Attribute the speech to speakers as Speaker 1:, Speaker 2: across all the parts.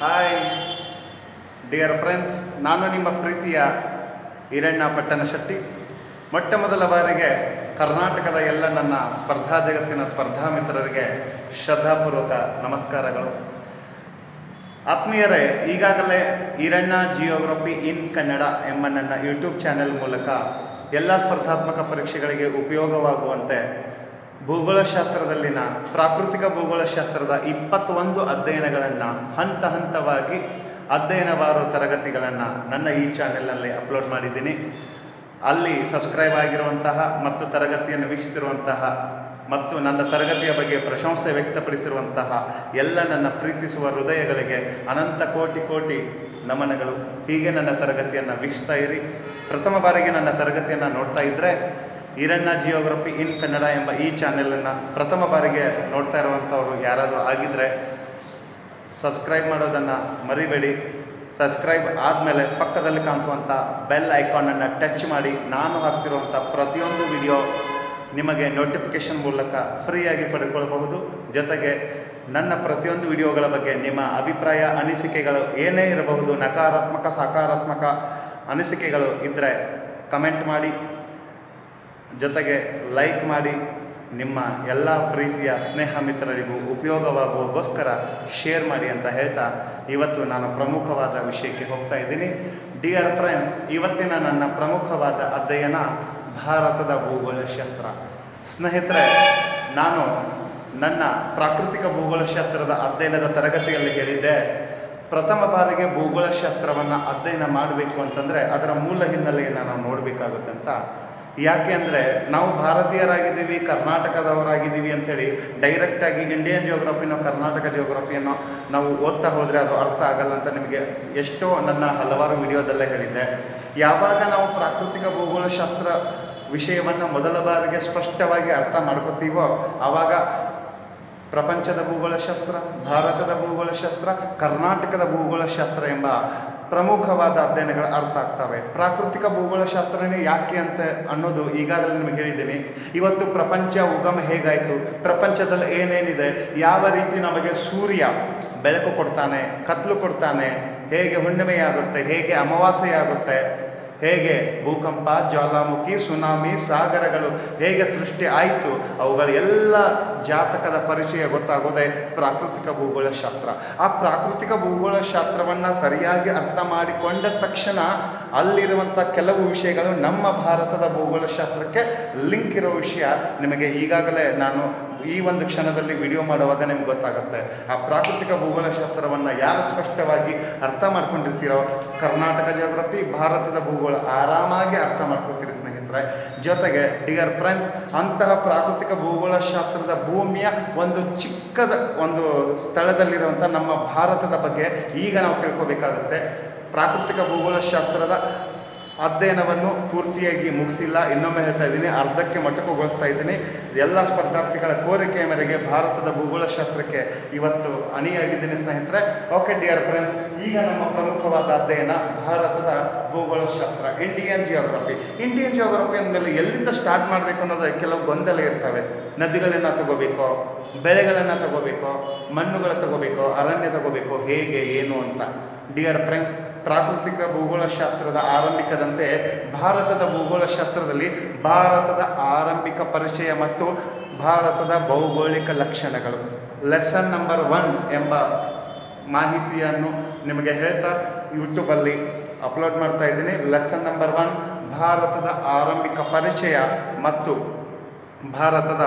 Speaker 1: Hi dear friends ನಾನು ನಿಮ್ಮ ಪ್ರೀತಿಯ ಹಿರಣ್ಣ ಪಟ್ಟಣ ಶೆಟ್ಟಿ. ಮೊಟ್ಟ ಮೊದಲ ಬಾರಿಗೆ ಕರ್ನಾಟಕದ ಎಲ್ಲ ನನ್ನ ಸ್ಪರ್ಧಾ ಜಗತ್ತಿನ ಸ್ಪರ್ಧಾ ಮಿತ್ರರಿಗೆ ಶ್ರದ್ಧಾಪೂರ್ವಕ ನಮಸ್ಕಾರಗಳು. ಆತ್ಮೀಯರೇ, ಈಗಾಗಲೇ ಈರಣ್ಣ ಜಿಯೋಗ್ರಫಿ ಇನ್ ಕನ್ನಡ ಎಂಬ ನನ್ನ ಯೂಟ್ಯೂಬ್ ಚಾನೆಲ್ ಮೂಲಕ ಎಲ್ಲ ಸ್ಪರ್ಧಾತ್ಮಕ ಪರೀಕ್ಷೆಗಳಿಗೆ ಉಪಯೋಗವಾಗುವಂತೆ ಭೂಗೋಳಶಾಸ್ತ್ರದಲ್ಲಿನ ಪ್ರಾಕೃತಿಕ ಭೂಗೋಳಶಾಸ್ತ್ರದ ಇಪ್ಪತ್ತೊಂದು ಅಧ್ಯಯನಗಳನ್ನು ಹಂತ ಹಂತವಾಗಿ ಅಧ್ಯಯನವಾರು ತರಗತಿಗಳನ್ನು ನನ್ನ ಈ ಚಾನೆಲ್ನಲ್ಲಿ ಅಪ್ಲೋಡ್ ಮಾಡಿದ್ದೀನಿ. ಅಲ್ಲಿ ಸಬ್ಸ್ಕ್ರೈಬ್ ಆಗಿರುವಂತಹ ಮತ್ತು ತರಗತಿಯನ್ನು ವೀಕ್ಷಿಸಿರುವಂತಹ ಮತ್ತು ನನ್ನ ತರಗತಿಯ ಬಗ್ಗೆ ಪ್ರಶಂಸೆ ವ್ಯಕ್ತಪಡಿಸಿರುವಂತಹ ಎಲ್ಲ ನನ್ನ ಪ್ರೀತಿಸುವ ಹೃದಯಗಳಿಗೆ ಅನಂತ ಕೋಟಿ ಕೋಟಿ ನಮನಗಳು. ಹೀಗೆ ನನ್ನ ತರಗತಿಯನ್ನು ವೀಕ್ಷಿಸ್ತಾ ಇರಿ. ಪ್ರಥಮ ಬಾರಿಗೆ ನನ್ನ ತರಗತಿಯನ್ನು ನೋಡ್ತಾ ಇದ್ದರೆ ಈರಣ್ಣ ಜಿಯೋಗ್ರಫಿ ಇನ್ ಕನ್ನಡ ಎಂಬ ಈ ಚಾನೆಲನ್ನು ಪ್ರಥಮ ಬಾರಿಗೆ ನೋಡ್ತಾ ಇರುವಂಥವ್ರು ಯಾರಾದರೂ ಆಗಿದ್ದರೆ ಸಬ್ಸ್ಕ್ರೈಬ್ ಮಾಡೋದನ್ನು ಮರಿಬೇಡಿ. ಸಬ್ಸ್ಕ್ರೈಬ್ ಆದಮೇಲೆ ಪಕ್ಕದಲ್ಲಿ ಕಾಣಿಸುವಂಥ ಬೆಲ್ ಐಕಾನನ್ನು ಟಚ್ ಮಾಡಿ ನಾನು ಹಾಕ್ತಿರುವಂಥ ಪ್ರತಿಯೊಂದು ವಿಡಿಯೋ ನಿಮಗೆ ನೋಟಿಫಿಕೇಷನ್ ಮೂಲಕ ಫ್ರೀಯಾಗಿ ಪಡೆದುಕೊಳ್ಳಬಹುದು. ಜೊತೆಗೆ ನನ್ನ ಪ್ರತಿಯೊಂದು ವಿಡಿಯೋಗಳ ಬಗ್ಗೆ ನಿಮ್ಮ ಅಭಿಪ್ರಾಯ, ಅನಿಸಿಕೆಗಳು ಏನೇ ಇರಬಹುದು, ನಕಾರಾತ್ಮಕ, ಸಕಾರಾತ್ಮಕ ಅನಿಸಿಕೆಗಳು ಇದ್ದರೆ ಕಮೆಂಟ್ ಮಾಡಿ. ಜೊತೆಗೆ ಲೈಕ್ ಮಾಡಿ ನಿಮ್ಮ ಎಲ್ಲ ಪ್ರೀತಿಯ ಸ್ನೇಹ ಮಿತ್ರರಿಗೂ ಉಪಯೋಗವಾಗುವಗೋಸ್ಕರ ಶೇರ್ ಮಾಡಿ ಅಂತ ಹೇಳ್ತಾ ಇವತ್ತು ನಾನು ಪ್ರಮುಖವಾದ ವಿಷಯಕ್ಕೆ ಹೋಗ್ತಾ ಇದ್ದೀನಿ. ಡಿಯರ್ ಫ್ರೆಂಡ್ಸ್ ಇವತ್ತಿನ ನನ್ನ ಪ್ರಮುಖವಾದ ಅಧ್ಯಯನ ಭಾರತದ ಭೂಗೋಳಶಾಸ್ತ್ರ ಸ್ನೇಹಿತರೆ, ನಾನು ನನ್ನ ಪ್ರಾಕೃತಿಕ ಭೂಗೋಳಶಾಸ್ತ್ರದ ಅಧ್ಯಯನದ ತರಗತಿಯಲ್ಲಿ ಹೇಳಿದ್ದೆ, ಪ್ರಥಮ ಬಾರಿಗೆ ಭೂಗೋಳಶಾಸ್ತ್ರವನ್ನು ಅಧ್ಯಯನ ಮಾಡಬೇಕು ಅಂತಂದರೆ ಅದರ ಮೂಲ ಹಿನ್ನೆಲೆಯನ್ನು ನಾವು ನೋಡಬೇಕಾಗುತ್ತೆ ಅಂತ. ಯಾಕೆ ಅಂದರೆ ನಾವು ಭಾರತೀಯರಾಗಿದ್ದೀವಿ, ಕರ್ನಾಟಕದವರಾಗಿದ್ದೀವಿ ಅಂಥೇಳಿ ಡೈರೆಕ್ಟಾಗಿ ಇಂಡಿಯನ್ ಜಿಯೋಗ್ರಫಿನೋ ಕರ್ನಾಟಕ ಜಿಯೋಗ್ರಫಿಯನ್ನು ನಾವು ಓದ್ತಾ ಹೋದರೆ ಅದು ಅರ್ಥ ಆಗಲ್ಲ ಅಂತ ನಿಮಗೆ ಎಷ್ಟೋ ನನ್ನ ಹಲವಾರು ವಿಡಿಯೋದಲ್ಲೇ ಹೇಳಿದ್ದೆ. ಯಾವಾಗ ನಾವು ಪ್ರಾಕೃತಿಕ ಭೂಗೋಳಶಾಸ್ತ್ರ ವಿಷಯವನ್ನು ಮೊದಲ ಬಾರಿಗೆ ಸ್ಪಷ್ಟವಾಗಿ ಅರ್ಥ ಮಾಡ್ಕೋತೀವೋ, ಆವಾಗ ಪ್ರಪಂಚದ ಭೂಗೋಳಶಾಸ್ತ್ರ, ಭಾರತದ ಭೂಗೋಳಶಾಸ್ತ್ರ, ಕರ್ನಾಟಕದ ಭೂಗೋಳಶಾಸ್ತ್ರ ಎಂಬ ಪ್ರಮುಖವಾದ ಅಧ್ಯಯನಗಳು ಅರ್ಥ ಆಗ್ತವೆ. ಪ್ರಾಕೃತಿಕ ಭೂಗೋಳಶಾಸ್ತ್ರನೇ ಯಾಕೆ ಅಂತ ಅನ್ನೋದು ಈಗಾಗಲೇ ನಿಮಗೆ ಹೇಳಿದ್ದೀನಿ. ಇವತ್ತು ಪ್ರಪಂಚ ಉಗಮ ಹೇಗಾಯಿತು? ಪ್ರಪಂಚದಲ್ಲಿ ಏನೇನಿದೆ? ಯಾವ ರೀತಿ ನಮಗೆ ಸೂರ್ಯ ಬೆಳಕು ಕೊಡ್ತಾನೆ, ಕತ್ಲು ಕೊಡ್ತಾನೆ, ಹೇಗೆ ಹುಣ್ಣಿಮೆಯಾಗುತ್ತೆ, ಹೇಗೆ ಅಮಾವಾಸ್ಯೆಯಾಗುತ್ತೆ? ಹೇಗೆ ಭೂಕಂಪ, ಜ್ವಾಲಾಮುಖಿ, ಸುನಾಮಿ, ಸಾಗರಗಳು ಹೇಗೆ ಸೃಷ್ಟಿ ಆಯಿತು, ಅವುಗಳ ಎಲ್ಲ ಜಾತಕದ ಪರಿಚಯ ಗೊತ್ತಾಗೋದೇ ಪ್ರಾಕೃತಿಕ ಭೂಗೋಳಶಾಸ್ತ್ರ ಆ ಪ್ರಾಕೃತಿಕ ಭೂಗೋಳಶಾಸ್ತ್ರವನ್ನು ಸರಿಯಾಗಿ ಅರ್ಥ ಮಾಡಿಕೊಂಡ ತಕ್ಷಣ ಅಲ್ಲಿರುವಂಥ ಕೆಲವು ವಿಷಯಗಳು ನಮ್ಮ ಭಾರತದ ಭೂಗೋಳಶಾಸ್ತ್ರಕ್ಕೆ ಲಿಂಕ್ ಇರೋ ವಿಷಯ. ನಿಮಗೆ ಈಗಾಗಲೇ ನಾನು ಈ ಒಂದು ಕ್ಷಣದಲ್ಲಿ ವಿಡಿಯೋ ಮಾಡುವಾಗ ನಿಮ್ಗೆ ಗೊತ್ತಾಗುತ್ತೆ, ಆ ಪ್ರಾಕೃತಿಕ ಭೂಗೋಳಶಾಸ್ತ್ರವನ್ನು ಯಾರು ಸ್ಪಷ್ಟವಾಗಿ ಅರ್ಥ ಮಾಡ್ಕೊಂಡಿರ್ತೀರೋ, ಕರ್ನಾಟಕ ಜಿಯೋಗ್ರಫಿ ಭಾರತದ ಭೂಗೋಳ ಆರಾಮಾಗಿ ಅರ್ಥ ಮಾಡ್ಕೊತೀರಿ ಸ್ನೇಹಿತರೆ. ಜೊತೆಗೆ ಡಿಯರ್ ಫ್ರೆಂಡ್ಸ್ ಅಂತಹ ಪ್ರಾಕೃತಿಕ ಭೂಗೋಳಶಾಸ್ತ್ರದ ಭೂಮಿಯ ಒಂದು ಚಿಕ್ಕದ ಒಂದು ಸ್ಥಳದಲ್ಲಿರುವಂಥ ನಮ್ಮ ಭಾರತದ ಬಗ್ಗೆ ಈಗ ನಾವು ತಿಳ್ಕೊಬೇಕಾಗುತ್ತೆ. ಪ್ರಾಕೃತಿಕ ಭೂಗೋಳಶಾಸ್ತ್ರದ ಅಧ್ಯಯನವನ್ನು ಪೂರ್ತಿಯಾಗಿ ಮುಗಿಸಿಲ್ಲ. ಇನ್ನೊಮ್ಮೆ ಹೇಳ್ತಾ ಇದ್ದೀನಿ, ಅರ್ಧಕ್ಕೆ ಮಟ್ಟಕುಗೊಳಿಸ್ತಾ ಇದ್ದೀನಿ. ಎಲ್ಲ ಸ್ಪರ್ಧಾರ್ಥಿಗಳ ಕೋರಿಕೆಯ ಮೇರೆಗೆ ಭಾರತದ ಭೂಗೋಳಶಾಸ್ತ್ರಕ್ಕೆ ಇವತ್ತು ಅಣಿಯಾಗಿದ್ದೀನಿ ಸ್ನೇಹಿತರೆ. ಓಕೆ ಡಿಯರ್ ಫ್ರೆಂಡ್ ಈಗ ನಮ್ಮ ಪ್ರಮುಖವಾದ ಅಧ್ಯಯನ ಭಾರತದ ಭೂಗೋಳಶಾಸ್ತ್ರ ಇಂಡಿಯನ್ ಜಿಯೋಗ್ರಫಿ ಇಂಡಿಯನ್ ಜಿಯೋಗ್ರಫಿ ಅಂದಮೇಲೆ ಎಲ್ಲಿಂದ ಸ್ಟಾರ್ಟ್ ಮಾಡಬೇಕು ಅನ್ನೋದು ಕೆಲವು ಗೊಂದಲ ಇರ್ತವೆ. ನದಿಗಳನ್ನು ತಗೋಬೇಕು, ಬೆಳೆಗಳನ್ನು ತಗೋಬೇಕು ಮಣ್ಣುಗಳ ತಗೋಬೇಕು, ಅರಣ್ಯ ತಗೋಬೇಕು, ಹೇಗೆ, ಏನು ಅಂತ. ಡಿಯರ್ ಫ್ರೆಂಡ್ಸ್ ಪ್ರಾಕೃತಿಕ ಭೂಗೋಳಶಾಸ್ತ್ರದ ಆರಂಭಿಕದಂತೆ ಭಾರತದ ಭೂಗೋಳಶಾಸ್ತ್ರದಲ್ಲಿ ಭಾರತದ ಆರಂಭಿಕ ಪರಿಚಯ ಮತ್ತು ಭಾರತದ ಭೌಗೋಳಿಕ ಲಕ್ಷಣಗಳು. ಲೆಸನ್ ನಂಬರ್ ಒನ್ ಎಂಬ ಮಾಹಿತಿಯನ್ನು ನಿಮಗೆ ಹೇಳ್ತಾ ಯೂಟ್ಯೂಬಲ್ಲಿ ಅಪ್ಲೋಡ್ ಮಾಡ್ತಾ ಇದ್ದೀನಿ. ಲೆಸನ್ ನಂಬರ್ ಒನ್ ಭಾರತದ ಆರಂಭಿಕ ಪರಿಚಯ ಮತ್ತು ಭಾರತದ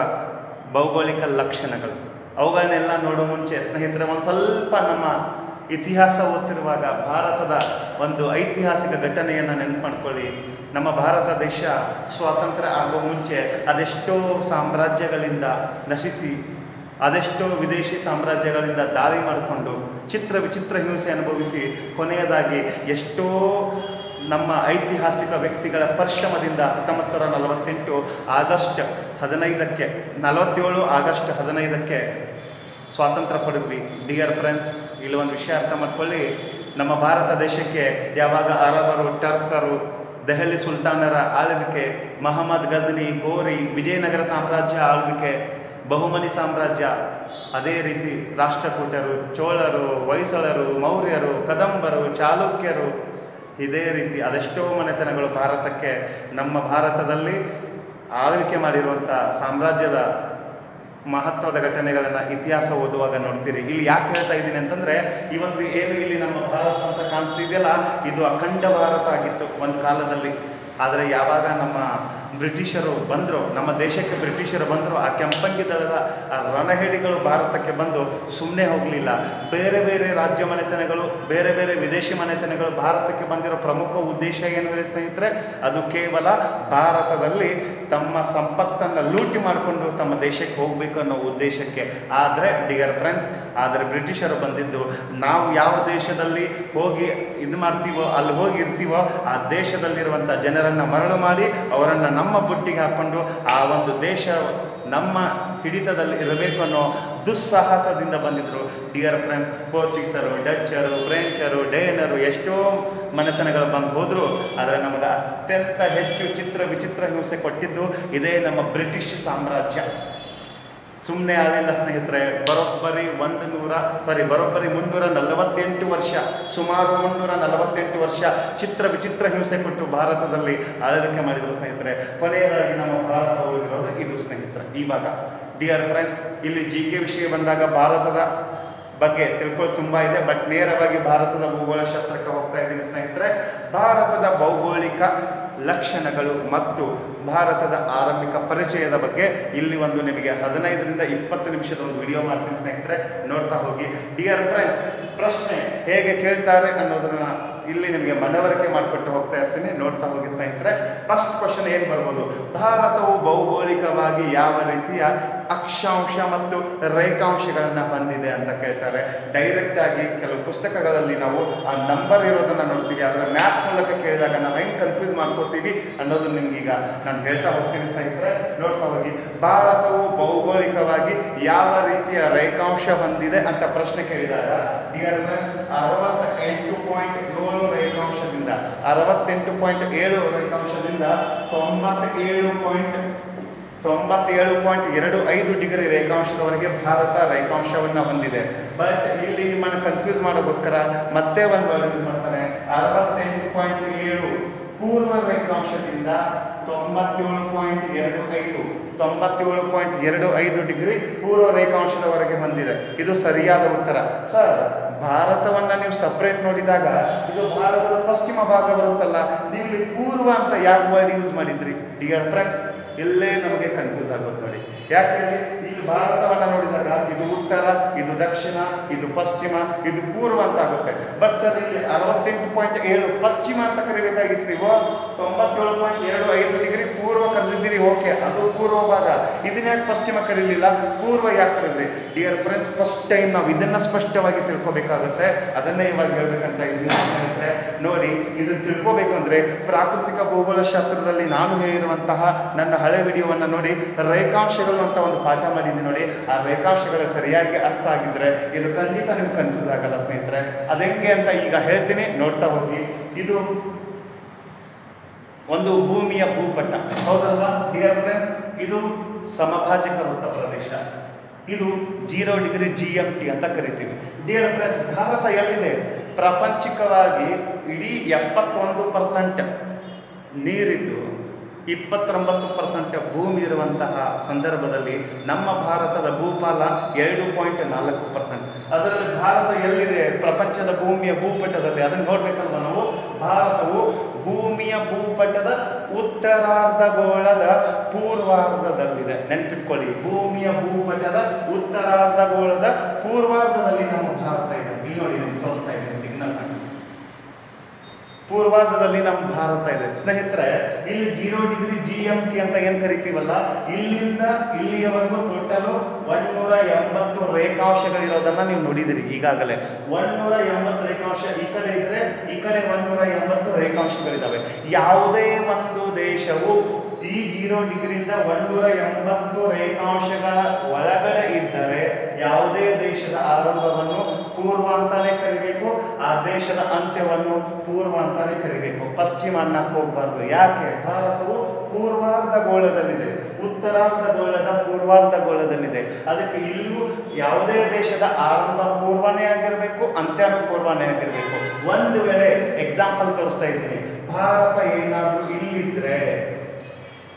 Speaker 1: ಭೌಗೋಳಿಕ ಲಕ್ಷಣಗಳು. ಅವುಗಳನ್ನೆಲ್ಲ ನೋಡೋ ಮುಂಚೆ ಸ್ನೇಹಿತರೆ, ಒಂದು ಸ್ವಲ್ಪ ನಮ್ಮ ಇತಿಹಾಸ ಓದ್ತಿರುವಾಗ ಭಾರತದ ಒಂದು ಐತಿಹಾಸಿಕ ಘಟನೆಯನ್ನು ನೆನಪು ಮಾಡ್ಕೊಳ್ಳಿ ನಮ್ಮ ಭಾರತ ದೇಶ ಸ್ವಾತಂತ್ರ್ಯ ಆಗೋ ಮುಂಚೆ ಅದೆಷ್ಟೋ ಸಾಮ್ರಾಜ್ಯಗಳಿಂದ ನಶಿಸಿ, ಅದೆಷ್ಟೋ ವಿದೇಶಿ ಸಾಮ್ರಾಜ್ಯಗಳಿಂದ ದಾಳಿ ಮಾಡಿಕೊಂಡು, ಚಿತ್ರ ವಿಚಿತ್ರ ಹಿಂಸೆ ಅನುಭವಿಸಿ, ಕೊನೆಯದಾಗಿ ಎಷ್ಟೋ ನಮ್ಮ ಐತಿಹಾಸಿಕ ವ್ಯಕ್ತಿಗಳ ಪರಿಶ್ರಮದಿಂದ ಹತ್ತೊಂಬತ್ತು ನಲವತ್ತೆಂಟು ಆಗಸ್ಟ್ ಹದಿನೈದಕ್ಕೆ, ನಲವತ್ತೇಳು ಆಗಸ್ಟ್ ಹದಿನೈದಕ್ಕೆ ಸ್ವಾತಂತ್ರ್ಯ ಪಡೆದ್ವಿ ಡಿಯರ್ ಫ್ರೆಂಡ್ಸ್ ಇಲ್ಲಿ ಒಂದು ವಿಷಯ ಅರ್ಥ ಮಾಡ್ಕೊಳ್ಳಿ. ನಮ್ಮ ಭಾರತ ದೇಶಕ್ಕೆ ಯಾವಾಗ ಅರಬರು ಟರ್ಕರು, ದೆಹಲಿ ಸುಲ್ತಾನರ ಆಳ್ವಿಕೆ, ಮಹಮ್ಮದ್ ಗಜ್ನಿ, ಗೋರಿ, ವಿಜಯನಗರ ಸಾಮ್ರಾಜ್ಯ ಆಳ್ವಿಕೆ, ಬಹುಮನಿ ಸಾಮ್ರಾಜ್ಯ, ಅದೇ ರೀತಿ ರಾಷ್ಟ್ರಕೂಟರು, ಚೋಳರು, ಹೊಯ್ಸಳರು, ಮೌರ್ಯರು, ಕದಂಬರು, ಚಾಲುಕ್ಯರು, ಇದೇ ರೀತಿ ಅದೆಷ್ಟೋ ಮನೆತನಗಳು ಭಾರತಕ್ಕೆ ನಮ್ಮ ಭಾರತದಲ್ಲಿ ಆಳ್ವಿಕೆ ಮಾಡಿರುವಂಥ ಸಾಮ್ರಾಜ್ಯದ ಮಹತ್ವದ ಘಟನೆಗಳನ್ನು ಇತಿಹಾಸ ಓದುವಾಗ ನೋಡ್ತೀರಿ. ಇಲ್ಲಿ ಯಾಕೆ ಹೇಳ್ತಾ ಇದ್ದೀನಿ ಅಂತಂದರೆ, ಇವತ್ತು ಏನು ಇಲ್ಲಿ ನಮ್ಮ ಭಾರತ ಅಂತ ಕಾಣಿಸ್ತಿದೆಯಲ್ಲ, ಇದು ಅಖಂಡ ಭಾರತ ಆಗಿತ್ತು ಒಂದು ಕಾಲದಲ್ಲಿ. ಆದರೆ ಯಾವಾಗ ನಮ್ಮ ಬ್ರಿಟಿಷರು ಬಂದರು, ನಮ್ಮ ದೇಶಕ್ಕೆ ಬ್ರಿಟಿಷರು ಬಂದರು, ಆ ಕೆಂಪಂಗಿ ದಳದ ರಣಹೇಡಿಗಳು ಭಾರತಕ್ಕೆ ಬಂದು ಸುಮ್ಮನೆ ಹೋಗಲಿಲ್ಲ. ಬೇರೆ ಬೇರೆ ರಾಜ್ಯ ಮನೆತನಗಳು, ಬೇರೆ ಬೇರೆ ವಿದೇಶಿ ಮನೆತನಗಳು ಭಾರತಕ್ಕೆ ಬಂದಿರೋ ಪ್ರಮುಖ ಉದ್ದೇಶ ಏನು ಸ್ನೇಹಿತರೆ? ಅದು ಕೇವಲ ಭಾರತದಲ್ಲಿ ತಮ್ಮ ಸಂಪತ್ತನ್ನು ಲೂಟಿ ಮಾಡಿಕೊಂಡು ತಮ್ಮ ದೇಶಕ್ಕೆ ಹೋಗಬೇಕು ಅನ್ನೋ ಉದ್ದೇಶಕ್ಕೆ. ಆದರೆ ಡಿಯರ್ ಫ್ರೆಂಡ್ಸ್ ಆದರೆ ಬ್ರಿಟಿಷರು ಬಂದಿದ್ದು, ನಾವು ಯಾವ ದೇಶದಲ್ಲಿ ಹೋಗಿ ಇದು ಮಾಡ್ತೀವೋ, ಅಲ್ಲಿ ಹೋಗಿ ಇರ್ತೀವೋ ಆ ದೇಶದಲ್ಲಿರುವಂಥ ಜನರನ್ನು ಮರಳು ಮಾಡಿ ಅವರನ್ನು ನಮ್ಮ ಬುಟ್ಟಿಗೆ ಹಾಕ್ಕೊಂಡು ಆ ಒಂದು ದೇಶ ನಮ್ಮ ಹಿಡಿತದಲ್ಲಿ ಇರಬೇಕು ಅನ್ನೋ ದುಸ್ಸಾಹಸದಿಂದ ಬಂದಿದ್ದರು ಡಿಯರ್ ಫ್ರೆಂಡ್ಸ್ ಪೋರ್ಚುಗೀಸರು ಡಚ್ಚರು ಫ್ರೆಂಚರು ಡೇನರು ಎಷ್ಟೋ ಮನೆತನಗಳು ಬಂದು ಹೋದರು. ಆದರೆ ನಮಗೆ ಅತ್ಯಂತ ಹೆಚ್ಚು ಚಿತ್ರ ವಿಚಿತ್ರ ಹಿಂಸೆ ಕೊಟ್ಟಿದ್ದು ಇದೇ ನಮ್ಮ ಬ್ರಿಟಿಷ್ ಸಾಮ್ರಾಜ್ಯ. ಸುಮ್ಮನೆ ಆಳಿಲ್ಲ ಸ್ನೇಹಿತರೆ, ಬರೋಬ್ಬರಿ ಒಂದು ನೂರ ಸಾರಿ ಬರೋಬ್ಬರಿ ಮುನ್ನೂರ ನಲವತ್ತೆಂಟು ವರ್ಷ, ಸುಮಾರು ಮುನ್ನೂರ ನಲವತ್ತೆಂಟು ವರ್ಷ ಚಿತ್ರ ವಿಚಿತ್ರ ಹಿಂಸೆ ಕೊಟ್ಟು ಭಾರತದಲ್ಲಿ ಆಳ್ವಿಕೆ ಮಾಡಿದರು ಸ್ನೇಹಿತರೆ. ಕೊನೆಯದಾಗಿ ನಮ್ಮ ಭಾರತ ಉಳಿದಿರೋದು ಇದು ಸ್ನೇಹಿತರೆ ಇವಾಗ ಡಿಯರ್ ಫ್ರೆಂಡ್ ಇಲ್ಲಿ ಜಿ ಕೆ ವಿಷಯ ಬಂದಾಗ ಭಾರತದ ಬಗ್ಗೆ ತಿಳ್ಕೊಳ್ಳೋದು ತುಂಬ ಇದೆ ಬಟ್ ನೇರವಾಗಿ ಭಾರತದ ಭೂಗೋಳ ಶಾಸ್ತ್ರಕ್ಕೆ ಹೋಗ್ತಾ ಇದ್ದೀನಿ ಸ್ನೇಹಿತರೆ. ಭಾರತದ ಭೌಗೋಳಿಕ ಲಕ್ಷಣಗಳು ಮತ್ತು ಭಾರತದ ಆರಂಭಿಕ ಪರಿಚಯದ ಬಗ್ಗೆ ಇಲ್ಲಿ ಒಂದು ನಿಮಗೆ ಹದಿನೈದರಿಂದ ಇಪ್ಪತ್ತು ನಿಮಿಷದ ಒಂದು ವಿಡಿಯೋ ಮಾಡ್ತೀನಿ ಸ್ನೇಹಿತರೆ. ನೋಡ್ತಾ ಹೋಗಿ. ಡಿಯರ್ ಫ್ರೆಂಡ್ಸ್ ಪ್ರಶ್ನೆ ಹೇಗೆ ಕೇಳ್ತಾರೆ ಅನ್ನೋದನ್ನ ಇಲ್ಲಿ ನಿಮಗೆ ಮನವರಿಕೆ ಮಾಡಿಕೊಟ್ಟು ಹೋಗ್ತಾ ಇರ್ತೀನಿ. ನೋಡ್ತಾ ಹೋಗಿ ಸ್ನೇಹಿತರೆ. ಫಸ್ಟ್ ಕ್ವಶನ್ ಏನು ಬರ್ಬೋದು? ಭಾರತವು ಭೌಗೋಳಿಕವಾಗಿ ಯಾವ ರೀತಿಯ ಅಕ್ಷಾಂಶ ಮತ್ತು ರೇಖಾಂಶಗಳನ್ನು ಹೊಂದಿದೆ ಅಂತ ಕೇಳ್ತಾರೆ. ಡೈರೆಕ್ಟ್ ಆಗಿ ಕೆಲವು ಪುಸ್ತಕಗಳಲ್ಲಿ ನಾವು ಆ ನಂಬರ್ ಇರೋದನ್ನ ನೋಡ್ತೀವಿ. ಅದರ ಮ್ಯಾಪ್ ಮೂಲಕ ಕೇಳಿದಾಗ ನಾವು ಹೆಂಗೆ ಕನ್ಫ್ಯೂಸ್ ಮಾಡ್ಕೋತೀವಿ ಅನ್ನೋದು ನಿಮ್ಗೀಗ ನಾನು ಹೇಳ್ತಾ ಹೋಗ್ತೀನಿ ಸ್ನೇಹಿತರೆ. ನೋಡ್ತಾ ಹೋಗಿ. ಭಾರತವು ಭೌಗೋಳಿಕವಾಗಿ ಯಾವ ರೀತಿಯ ರೇಖಾಂಶ ಹೊಂದಿದೆ ಅಂತ ಪ್ರಶ್ನೆ ಕೇಳಿದಾಗ ಅರವತ್ತ ಎಂಟು ಪಾಯಿಂಟ್ ಏಳು ರೇಖಾಂಶದಿಂದ, ಅರವತ್ತೆಂಟು ಪಾಯಿಂಟ್ ಏಳು ರೇಖಾಂಶದಿಂದ ತೊಂಬತ್ತೇಳು ಪಾಯಿಂಟ್ ತೊಂಬತ್ತೇಳು ಪಾಯಿಂಟ್ ಎರಡು ಐದು ಡಿಗ್ರಿ ರೇಖಾಂಶದವರೆಗೆ ಭಾರತ ರೇಖಾಂಶವನ್ನು ಹೊಂದಿದೆ. ಬಟ್ ಇಲ್ಲಿ ನಿಮ್ಮನ್ನು ಕನ್ಫ್ಯೂಸ್ ಮಾಡೋಕ್ಕೋಸ್ಕರ ಮತ್ತೆ ಒಂದು ಯೂಸ್ ಮಾಡ್ತಾರೆ. ಅರವತ್ತೆಂಟು ಪಾಯಿಂಟ್ ಏಳು ಪೂರ್ವ ರೇಖಾಂಶದಿಂದ ತೊಂಬತ್ತೇಳು ಪಾಯಿಂಟ್ ಎರಡು ಐದು, ತೊಂಬತ್ತೇಳು ಪಾಯಿಂಟ್ ಎರಡು ಐದು ಡಿಗ್ರಿ ಪೂರ್ವ ರೇಖಾಂಶದವರೆಗೆ ಹೊಂದಿದೆ. ಇದು ಸರಿಯಾದ ಉತ್ತರ. ಸರ್ ಭಾರತವನ್ನು ನೀವು ಸಪ್ರೇಟ್ ನೋಡಿದಾಗ ಇದು ಭಾರತದ ಪಶ್ಚಿಮ ಭಾಗ ಬರುತ್ತಲ್ಲ, ನೀವು ಪೂರ್ವ ಅಂತ ಯಾಕೆ ವರ್ಡ್ ಯೂಸ್ ಮಾಡಿದ್ರಿ? ಡಿಯರ್ ಫ್ರೆಂಡ್ ಇಲ್ಲೇ ನಮಗೆ ಕನ್ಫ್ಯೂಸ್ ಆಗೋದು ನೋಡಿ. ಯಾಕೆ ಹೇಳಿ? ಇಲ್ಲಿ ಭಾರತವನ್ನ ನೋಡಿದಾಗ ಇದು ಉತ್ತರ, ಇದು ದಕ್ಷಿಣ, ಇದು ಪಶ್ಚಿಮ, ಇದು ಪೂರ್ವ ಅಂತ ಆಗುತ್ತೆ. ಬಟ್ ಸರ್ ಇಲ್ಲಿ ಅರವತ್ತೆಂಟು ಪಾಯಿಂಟ್ ಏಳು ಪಶ್ಚಿಮ ಅಂತ ಕರಿಬೇಕಾಗಿತ್ತು ನೀವು. ತೊಂಬತ್ತೇಳು ಪಾಯಿಂಟ್ ಎರಡು ಐದು ಡಿಗ್ರಿ ಪೂರ್ವ ಕರೆದಿದ್ದೀರಿ ಓಕೆ ಅದು ಪೂರ್ವ ಭಾಗ. ಇದನ್ನ ಯಾಕೆ ಪಶ್ಚಿಮ ಕರೀಲಿಲ್ಲ? ಪೂರ್ವ ಯಾಕೆ ಕರೆದ್ರಿ? ಡಿಯರ್ ಫ್ರೆಂಡ್ಸ್ ಫಸ್ಟ್ ಟೈಮ್ ನಾವು ಇದನ್ನ ಸ್ಪಷ್ಟವಾಗಿ ತಿಳ್ಕೊಬೇಕಾಗುತ್ತೆ. ಅದನ್ನೇ ಇವಾಗ ಹೇಳ್ಬೇಕಂತ ಇದ್ದೀನಿ. ನೋಡಿ, ಇದು ತಿಳ್ಕೋಬೇಕು ಅಂದ್ರೆ ಪ್ರಾಕೃತಿಕ ಭೂಗೋಳ ಶಾಸ್ತ್ರದಲ್ಲಿ ನಾನು ಹೇಳಿರುವಂತಹ ನನ್ನ ಹಳೆ ವಿಡಿಯೋವನ್ನು ನೋಡಿ, ರೇಖಾಂಶಗಳು ಅಂತ ಒಂದು ಪಾಠ ಮಾಡಿದ್ದೀನಿ ನೋಡಿ. ಆ ರೇಖಾಂಶಗಳು ಸರಿಯಾಗಿ ಅರ್ಥ ಆಗಿದ್ರೆ ಇದು ಖಂಡಿತ ನಿಮ್ಗೆ ಕನ್ಫ್ಯೂಸ್ ಆಗಲ್ಲ ಸ್ನೇಹಿತರೆ. ಅದೆಂಗೆ ಅಂತ ಈಗ ಹೇಳ್ತೀನಿ, ನೋಡ್ತಾ ಹೋಗಿ. ಇದು ಒಂದು ಭೂಮಿಯ ಭೂಪಟ. ಹೌದಲ್ವಾ? ಡಿಯರ್ ಫ್ರೆಂಡ್ಸ್ ಇದು ಸಮಭಾಜಕ ವೃತ್ತ ಪ್ರದೇಶ. ಇದು zero degree G M T ಅಂತ ಕರಿತೀವಿ. ಡಿಯರ್ ಫ್ರೆಂಡ್ಸ್ ಭಾರತ ಎಲ್ಲಿದೆ? ಪ್ರಾಪಂಚಿಕವಾಗಿ ಇಡೀ ಎಪ್ಪತ್ತೊಂದು ಪರ್ಸೆಂಟ್ ನೀರಿದ್ದು, ಇಪ್ಪತ್ತೊಂಬತ್ತು ಪರ್ಸೆಂಟ್ ಭೂಮಿ ಇರುವಂತಹ ಸಂದರ್ಭದಲ್ಲಿ ನಮ್ಮ ಭಾರತದ ಭೂಪಾಲ ಎರಡು ಪಾಯಿಂಟ್ ನಾಲ್ಕು ಪರ್ಸೆಂಟ್ ಅದರಲ್ಲಿ ಭಾರತ ಎಲ್ಲಿದೆ? ಪ್ರಪಂಚದ ಭೂಮಿಯ ಭೂಪಟದಲ್ಲಿ. ಅದನ್ನು ನೋಡ್ಬೇಕಲ್ವ ನಾವು? ಭಾರತವು ಭೂಮಿಯ ಭೂಪಟದ ಉತ್ತರಾರ್ಧಗೋಳದ ಪೂರ್ವಾರ್ಧದಲ್ಲಿದೆ. ನೆನ್ಪಿಟ್ಕೊಳ್ಳಿ. ಭೂಮಿಯ ಭೂಪಟದ ಉತ್ತರಾರ್ಧಗೋಳದ ಪೂರ್ವಾರ್ಧದಲ್ಲಿ ನಮ್ಮ ಭಾರತ ಇದೆ. ಇಲ್ಲಿ ನೋಡಿ ನಿಮ್ಗೆ ಇದ್ದೀನಿ. ಹಾಕಿ ಪೂರ್ವಾರ್ಧದಲ್ಲಿ ನಮ್ಮ ಭಾರತ ಇದೆ. ಸ್ನೇಹಿತರೆ, ಇಲ್ಲಿ zero degree G M T ಅಂತ ಏನು ಕರಿತೀವಲ್ಲ, ಇಲ್ಲಿಂದ ಇಲ್ಲಿಯವರೆಗೂ ಟೋಟಲು ಒನ್ನೂರ ಎಂಬತ್ತು ರೇಖಾಂಶಗಳಿರೋದನ್ನ ನೀವು ನೋಡಿದಿರಿ ಈಗಾಗಲೇ. ಒನ್ನೂರ ಎಂಬತ್ತು ರೇಖಾಂಶ ಈ ಕಡೆ ಇದ್ರೆ, ಈ ಕಡೆ ಒಂದೂರ ಎಂಬತ್ತು ರೇಖಾಂಶಗಳಿದ್ದಾವೆ ಯಾವುದೇ ಒಂದು ದೇಶವು ಈ ಜೀರೋ ಡಿಗ್ರಿಯಿಂದ ಒಂದೂರ ಎಂಬತ್ತು ರೇಖಾಂಶಗಳ ಒಳಗಡೆ ಇದ್ದರೆ, ಯಾವುದೇ ದೇಶದ ಆರಂಭವನ್ನು ಪೂರ್ವ ಅಂತಾನೆ ಕರಿಬೇಕು, ಆ ದೇಶದ ಅಂತ್ಯವನ್ನು ಪೂರ್ವ ಅಂತಾನೆ ಕರಿಬೇಕು. ಪಶ್ಚಿಮ ಅನ್ನಕ್ಕೆ ಹೋಗ್ಬಾರ್ದು. ಯಾಕೆ? ಭಾರತವು ಪೂರ್ವಾರ್ಧ ಗೋಳದಲ್ಲಿದೆ. ಉತ್ತರಾರ್ಧ ಗೋಳದ ಪೂರ್ವಾರ್ಧ ಗೋಳದಲ್ಲಿದೆ. ಅದಕ್ಕೆ ಇಲ್ಲೂ ಯಾವುದೇ ದೇಶದ ಆರಂಭ ಪೂರ್ವನೇ ಆಗಿರಬೇಕು, ಅಂತ್ಯನೂ ಪೂರ್ವನೇ ಆಗಿರಬೇಕು. ಒಂದು ವೇಳೆ ಎಕ್ಸಾಂಪಲ್ ತೋರಿಸ್ತಾ ಇದ್ದೀನಿ. ಭಾರತ ಏನಾದರೂ ಇಲ್ಲಿದ್ರೆ,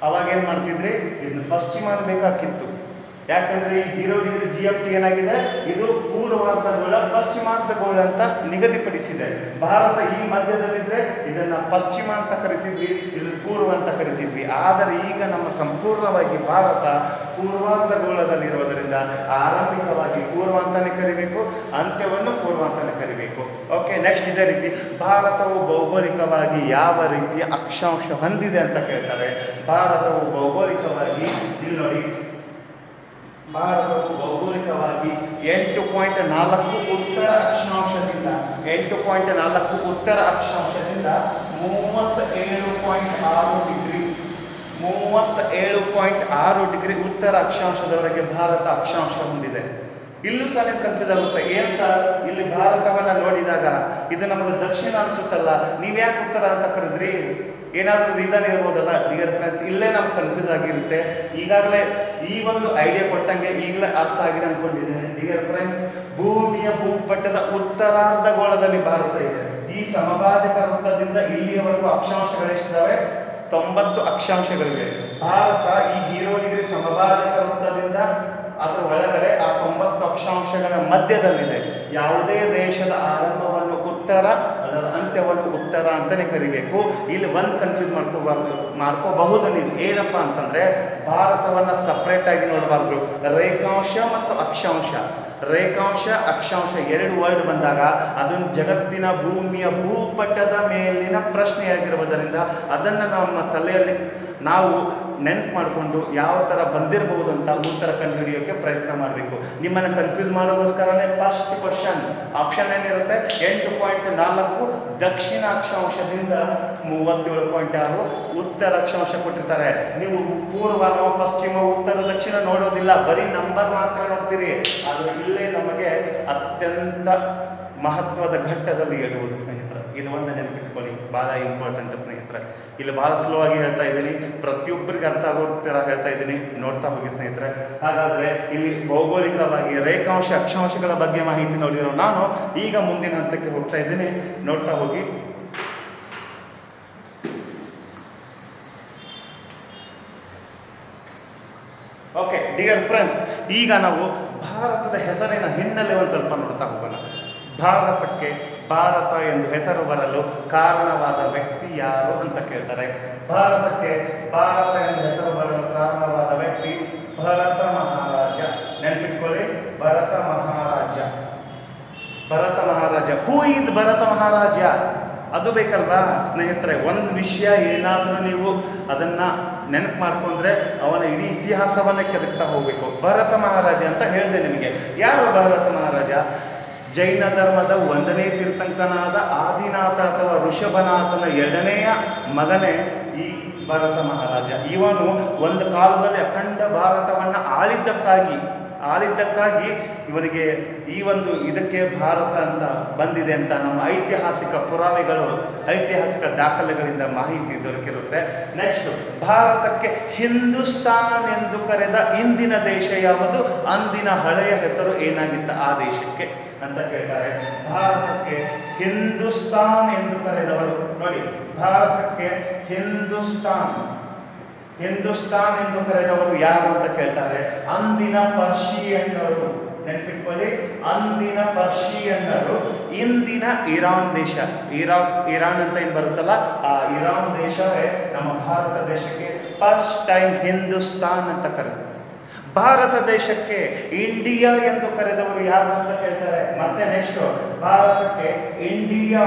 Speaker 1: ಅವಾಗ ಏನು ಮಾಡ್ತಿದ್ರಿ? ಇದನ್ನ ಪಶ್ಚಿಮ ಬೇಕಾಗಿತ್ತು ಯಾಕಂದ್ರೆ ಈ zero degree G F T ಏನಾಗಿದೆ? ಇದು ಪೂರ್ವಾರ್ಧ ಗೋಳ, ಪಶ್ಚಿಮಾರ್ಧ ಗೋಳ ಅಂತ ನಿಗದಿಪಡಿಸಿದೆ. ಭಾರತ ಈ ಮಧ್ಯದಲ್ಲಿದ್ರೆ ಇದನ್ನ ಪಶ್ಚಿಮ ಅಂತ ಕರಿತಿದ್ವಿ, ಇದನ್ನ ಪೂರ್ವ ಅಂತ ಕರಿತಿದ್ವಿ. ಆದರೆ ಈಗ ನಮ್ಮ ಸಂಪೂರ್ಣವಾಗಿ ಭಾರತ ಪೂರ್ವಾರ್ಧ ಗೋಳದಲ್ಲಿರುವುದರಿಂದ ಆರಂಭಿಕವಾಗಿ ಪೂರ್ವ ಅಂತಾನೆ ಕರಿಬೇಕು, ಅಂತ್ಯವನ್ನು ಪೂರ್ವ ಅಂತಾನೆ ಕರಿಬೇಕು. ಓಕೆ ನೆಕ್ಸ್ಟ್ ಇದೇ ರೀತಿ. ಭಾರತವು ಭೌಗೋಳಿಕವಾಗಿ ಯಾವ ರೀತಿಯ ಅಕ್ಷಾಂಶ ಹೊಂದಿದೆ ಅಂತ ಕೇಳ್ತಾರೆ. ಭಾರತವು ಭೌಗೋಳಿಕವಾಗಿ, ಇಲ್ಲಿ ನೋಡಿ ಭಾರತವು ಭೌಗೋಳಿಕವಾಗಿ ಎಂಟು ಪಾಯಿಂಟ್ ನಾಲ್ಕು ಉತ್ತರ ಅಕ್ಷಾಂಶದಿಂದ, ಎಂಟು ಪಾಯಿಂಟ್ ನಾಲ್ಕು ಉತ್ತರ ಅಕ್ಷಾಂಶದಿಂದ ಮೂವತ್ತ ಏಳು ಪಾಯಿಂಟ್ ಆರು ಡಿಗ್ರಿ ಮೂವತ್ತ ಏಳು ಪಾಯಿಂಟ್ ಆರು ಡಿಗ್ರಿ ಉತ್ತರ ಅಕ್ಷಾಂಶದವರೆಗೆ ಭಾರತ ಅಕ್ಷಾಂಶ ಹೊಂದಿದೆ. ಇಲ್ಲೂ ಸಹ ನಿಮ್ಗೆ ಕನ್ಫ್ಯೂಸ್ ಆಗುತ್ತೆ ಏನು ಸರ್ ಇಲ್ಲಿ ಭಾರತವನ್ನ ನೋಡಿದಾಗ ಇದು ನಮಗೆ ದಕ್ಷಿಣ ಅನ್ಸುತ್ತಲ್ಲ ನೀವ್ಯಾಕೆ ಉತ್ತರ ಅಂತ ಕರೆದ್ರಿ? ಏನಾದರೂ ರೀಸನ್ ಇರ್ಬೋದಲ್ಲ ಡಿಯರ್ ಫ್ರೆಂಡ್ಸ್ ಇಲ್ಲೇ ನಮ್ಗೆ ಕನ್ಫ್ಯೂಸ್ ಆಗಿರುತ್ತೆ. ಈಗಾಗಲೇ ಈ ಒಂದು ಐಡಿಯಾ ಕೊಟ್ಟಂಗೆ ಈಗಲೇ ಅರ್ಥ ಆಗಿದೆ ಅನ್ಕೊಂಡಿದ್ದೇನೆ. ಡಿಯರ್ ಫ್ರೆಂಡ್ಸ್ ಭೂಮಿಯ ಭೂಪಟ್ಟದ ಉತ್ತರಾರ್ಧ ಗೋಳದಲ್ಲಿ ಭಾರತ ಇದೆ. ಈ ಸಮಭಾಜಕ ವೃತ್ತದಿಂದ ಇಲ್ಲಿಯವರೆಗೂ ಅಕ್ಷಾಂಶಗಳೆಷ್ಟಿದ್ದಾವೆ. ತೊಂಬತ್ತು ಅಕ್ಷಾಂಶಗಳಿವೆ. ಭಾರತ ಈ ಜೀರೋ ಡಿಗ್ರಿ ಸಮಭಾಜಕ ವೃತ್ತದಿಂದ ಅದರ ಒಳಗಡೆ ಆ ತೊಂಬತ್ತು ಅಕ್ಷಾಂಶಗಳ ಮಧ್ಯದಲ್ಲಿದೆ. ಯಾವುದೇ ದೇಶದ ಆರಂಭವನ್ನು ಉತ್ತರ, ಅದರ ಅಂತ್ಯವನ್ನು ಉತ್ತರ ಅಂತಲೇ ಕರಿಬೇಕು. ಇಲ್ಲಿ ಒಂದು ಕನ್ಫ್ಯೂಸ್ ಮಾಡ್ಕೋಬಾರ್ದು, ಮಾಡ್ಕೋಬಹುದು ನೀವು. ಏನಪ್ಪ ಅಂತಂದರೆ, ಭಾರತವನ್ನು ಸಪ್ರೇಟಾಗಿ ನೋಡಬಾರ್ದು. ರೇಖಾಂಶ ಮತ್ತು ಅಕ್ಷಾಂಶ. ರೇಖಾಂಶ, ಅಕ್ಷಾಂಶ ಎರಡು ವರ್ಡ್ ಬಂದಾಗ ಅದನ್ನು ಜಗತ್ತಿನ ಭೂಮಿಯ ಭೂಪಟದ ಮೇಲಿನ ಪ್ರಶ್ನೆಯಾಗಿರುವುದರಿಂದ ಅದನ್ನು ನಮ್ಮ ತಲೆಯಲ್ಲಿ ನಾವು ನೆನ್ಪು ಮಾಡಿಕೊಂಡು ಯಾವ ಥರ ಬಂದಿರಬಹುದು ಅಂತ ಉತ್ತರ ಕಂಡುಹಿಡಿಯೋಕ್ಕೆ ಪ್ರಯತ್ನ ಮಾಡಬೇಕು. ನಿಮ್ಮನ್ನು ಕನ್ಫ್ಯೂಸ್ ಮಾಡೋಗೋಸ್ಕರನೇ ಫಸ್ಟ್ ಕ್ವಶನ್ ಆಪ್ಷನ್ ಏನಿರುತ್ತೆ? ಎಂಟು ಪಾಯಿಂಟ್ ನಾಲ್ಕು ದಕ್ಷಿಣ ಅಕ್ಷಾಂಶದಿಂದ ಮೂವತ್ತೇಳು ಪಾಯಿಂಟ್ ಆರು, ಉತ್ತರ ಅಕ್ಷಾಂಶ ಕೊಟ್ಟಿರ್ತಾರೆ. ನೀವು ಪೂರ್ವನೋ ಪಶ್ಚಿಮ ಉತ್ತರ ದಕ್ಷಿಣ ನೋಡೋದಿಲ್ಲ. ಬರೀ ನಂಬರ್ ಮಾತ್ರ ನೋಡ್ತೀರಿ. ಆದರೆ ಇಲ್ಲೇ ನಮಗೆ ಅತ್ಯಂತ ಮಹತ್ವದ ಘಟ್ಟದಲ್ಲಿ ಇಡುವುದು ಸ್ನೇಹಿತರು. ಇದು ಒಂದು ನೆನಪಿಟ್ಕೊಳ್ಳಿ. ಭಾಳ ಇಂಪಾರ್ಟೆಂಟ್ ಸ್ನೇಹಿತರೆ. ಇಲ್ಲಿ ಭಾಳ ಸ್ಲೋ ಆಗಿ ಹೇಳ್ತಾ ಇದ್ದೀನಿ. ಪ್ರತಿಯೊಬ್ಬರಿಗೆ ಅರ್ಥ ಆಗೋ ಥರ ಹೇಳ್ತಾ ಇದ್ದೀನಿ. ನೋಡ್ತಾ ಹೋಗಿ ಸ್ನೇಹಿತರೆ. ಹಾಗಾದರೆ ಇಲ್ಲಿ ಭೌಗೋಳಿಕವಾಗಿ ರೇಖಾಂಶ, ಅಕ್ಷಾಂಶಗಳ ಬಗ್ಗೆ ಮಾಹಿತಿ ನೋಡಿರೋ ನಾನು ಈಗ ಮುಂದಿನ ಹಂತಕ್ಕೆ ಹೋಗ್ತಾ ಇದ್ದೀನಿ. ನೋಡ್ತಾ ಹೋಗಿ. ಓಕೆ ಡಿಯರ್ ಫ್ರೆಂಡ್ಸ್ ಈಗ ನಾವು ಭಾರತದ ಹೆಸರಿನ ಹಿನ್ನೆಲೆ ಒಂದು ಸ್ವಲ್ಪ ನೋಡ್ತಾ ಹೋಗೋಣ. ಭಾರತಕ್ಕೆ ಭಾರತ ಎಂದು ಹೆಸರು ಬರಲು ಕಾರಣವಾದ ವ್ಯಕ್ತಿ ಯಾರು ಅಂತ ಕೇಳ್ತಾರೆ. ಭಾರತಕ್ಕೆ ಭಾರತ ಎಂದು ಹೆಸರು ಬರಲು ಕಾರಣವಾದ ವ್ಯಕ್ತಿ ಭರತ ಮಹಾರಾಜ. ನೆನಪಿಟ್ಕೊಳ್ಳಿ, ಭರತ ಮಹಾರಾಜ. ಭರತ ಮಹಾರಾಜ. Who is Bharat Maharaja? ಅದು ಬೇಕಲ್ವಾ? ಸ್ನೇಹಿತರೆ, ಒಂದು ವಿಷಯ ಏನಾದರೂ ನೀವು ಅದನ್ನು ನೆನಪು ಮಾಡ್ಕೊಂಡ್ರೆ ಅವನ ಇಡೀ ಇತಿಹಾಸವನ್ನೇ ಕೆದಕ್ತಾ ಹೋಗಬೇಕು. ಭರತ ಮಹಾರಾಜ ಅಂತ ಹೇಳಿದೆ ನಿಮಗೆ. ಯಾರು ಭರತ ಮಹಾರಾಜ? ಜೈನ ಧರ್ಮದ ಒಂದನೇ ತೀರ್ಥಂಕನಾದ ಆದಿನಾಥ ಅಥವಾ ಋಷಭನಾಥನ ಎರಡನೆಯ ಮಗನೇ ಈ ಭರತ ಮಹಾರಾಜ. ಇವನು ಒಂದು ಕಾಲದಲ್ಲಿ ಅಖಂಡ ಭಾರತವನ್ನು ಆಳಿದ್ದಕ್ಕಾಗಿ ಆಳಿದ್ದಕ್ಕಾಗಿ ಇವರಿಗೆ ಈ ಒಂದು ಇದಕ್ಕೆ ಭಾರತ ಅಂತ ಬಂದಿದೆ ಅಂತ ನಮ್ಮ ಐತಿಹಾಸಿಕ ಪುರಾವೆಗಳು, ಐತಿಹಾಸಿಕ ದಾಖಲೆಗಳಿಂದ ಮಾಹಿತಿ ದೊರಕಿರುತ್ತೆ. ನೆಕ್ಸ್ಟ್ ಭಾರತಕ್ಕೆ ಹಿಂದೂಸ್ತಾನ್ ಎಂದು ಕರೆದ ಇಂದಿನ ದೇಶ ಯಾವುದು? ಅಂದಿನ ಹಳೆಯ ಹೆಸರು ಏನಾಗಿತ್ತು ಆ ದೇಶಕ್ಕೆ ಅಂತ ಕೇಳ್ತಾರೆ. ಭಾರತಕ್ಕೆ ಹಿಂದೂಸ್ತಾನ್ ಎಂದು ಕರೆದವರು. ನೋಡಿ, ಭಾರತಕ್ಕೆ ಹಿಂದೂಸ್ತಾನ್. ಹಿಂದೂಸ್ತಾನ್ ಎಂದು ಕರೆದವರು ಯಾರು ಅಂತ ಕೇಳ್ತಾರೆ? ಅಂದಿನ ಪರ್ಷಿಯನ್ನರು ನೆನಪಿಟ್ಕೊಳ್ಳಿ. ಅಂದಿನ ಪರ್ಷಿಯನ್ನರು ಇಂದಿನ ಇರಾನ್ ದೇಶ. ಇರಾಕ್, ಇರಾನ್ ಅಂತ ಏನು ಬರುತ್ತಲ್ಲ? ಆ ಇರಾನ್ ದೇಶವೇ ನಮ್ಮ ಭಾರತ ದೇಶಕ್ಕೆ ಫಸ್ಟ್ ಟೈಮ್ ಹಿಂದೂಸ್ತಾನ್ ಅಂತ ಕರೆದ ಭಾರತ ದೇಶಕ್ಕೆ ಇಂಡಿಯಾ ಎಂದು ಕರೆದವರು ಯಾರು ಅಂತ ಕೇಳ್ತಾರೆ? ಮತ್ತೆ ನೆಕ್ಸ್ಟ್, ಭಾರತಕ್ಕೆ ಇಂಡಿಯಾ.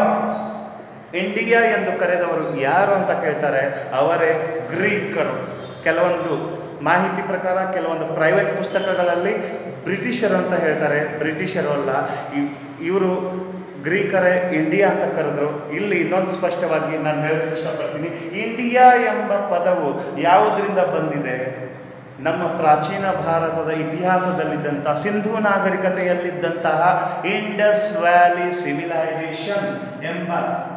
Speaker 1: ಇಂಡಿಯಾ ಎಂದು ಕರೆದವರು ಯಾರು ಅಂತ ಕೇಳ್ತಾರೆ, ಅವರೇ ಗ್ರೀಕರು. ಕೆಲವೊಂದು ಮಾಹಿತಿ ಪ್ರಕಾರ, ಕೆಲವೊಂದು ಪ್ರೈವೇಟ್ ಪುಸ್ತಕಗಳಲ್ಲಿ ಬ್ರಿಟಿಷರು ಅಂತ ಹೇಳ್ತಾರೆ. ಬ್ರಿಟಿಷರು ಅಲ್ಲ ಇವರು ಗ್ರೀಕರೇ ಇಂಡಿಯಾ ಅಂತ ಕರೆದ್ರು. ಇಲ್ಲಿ ಇನ್ನೊಂದು ಸ್ಪಷ್ಟವಾಗಿ ನಾನು ಹೇಳಕ್ಕೆ ಇಷ್ಟಪಡ್ತೀನಿ. ಇಂಡಿಯಾ ಎಂಬ ಪದವು ಯಾವುದರಿಂದ ಬಂದಿದೆ? ನಮ್ಮ ಪ್ರಾಚೀನ ಭಾರತದ ಇತಿಹಾಸದಲ್ಲಿದ್ದಂಥ ಸಿಂಧೂ ನಾಗರಿಕತೆಯಲ್ಲಿದ್ದಂತಹ ಇಂಡಸ್ ವ್ಯಾಲಿ ಸಿವಿಲೈಸೇಷನ್ ಎಂಬ